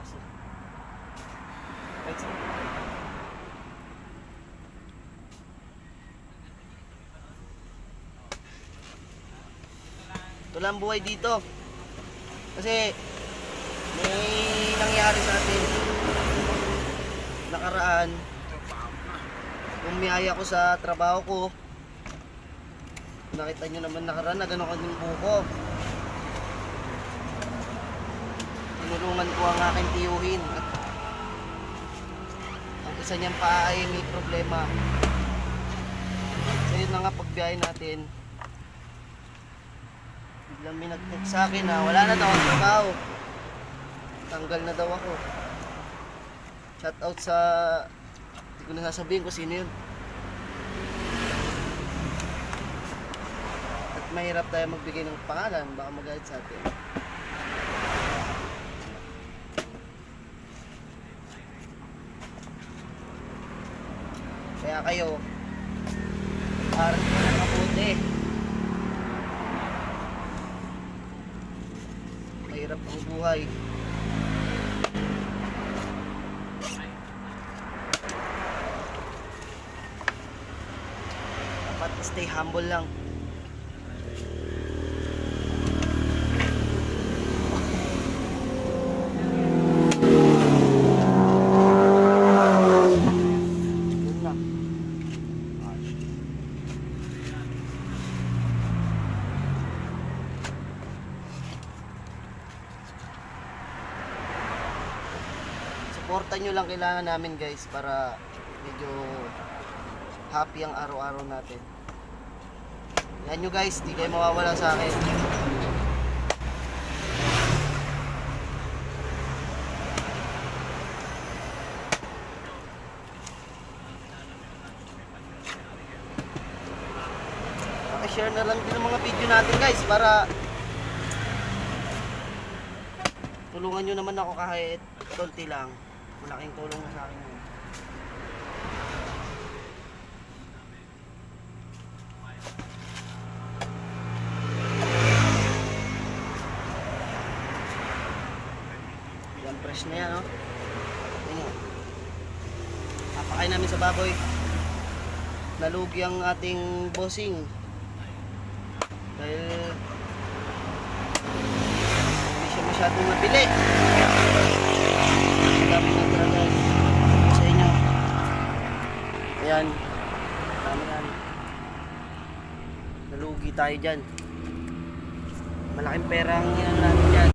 aso. Let's go. Ito lang ang buhay dito. Kasi may nangyari sa atin nakaraan umiyaya ko sa trabaho ko nakita nyo naman nakaraan na gano'n kanyang buko tinulungan ko ang aking tiyuhin. At ang isa niyang paa ay may problema. So yun na nga pagbiyahe natin. Biglang may nag-text sa akin na wala na daw ang trabaho. Tanggal na daw ako. Shout out sa hindi ko na sasabihin kung sino yun. At mahirap tayo magbigay ng pangalan. Baka magalit sa atin kayo. Parang ko na mabuti. Mahirap ang buhay. Dapat stay humble lang Yun na. Suportan nyo lang kailangan namin guys para medyo happy ang araw-araw natin. Yan nyo guys, di kayo mawawala sa akin. Pakishare na lang din ang mga video natin guys para tulungan nyo naman ako kahit konti lang. Malaking tulong na sa akin yun. Yan, fresh na yan, oh. Yan yun. Papakain namin sa baboy. Nalugi ang ating bossing. Dahil hindi siya masyadong nabili. Dami na talaga sa inyo. Ayan. Dami yan. Nalugi tayo dyan. Malaking pera ang inan natin dyan.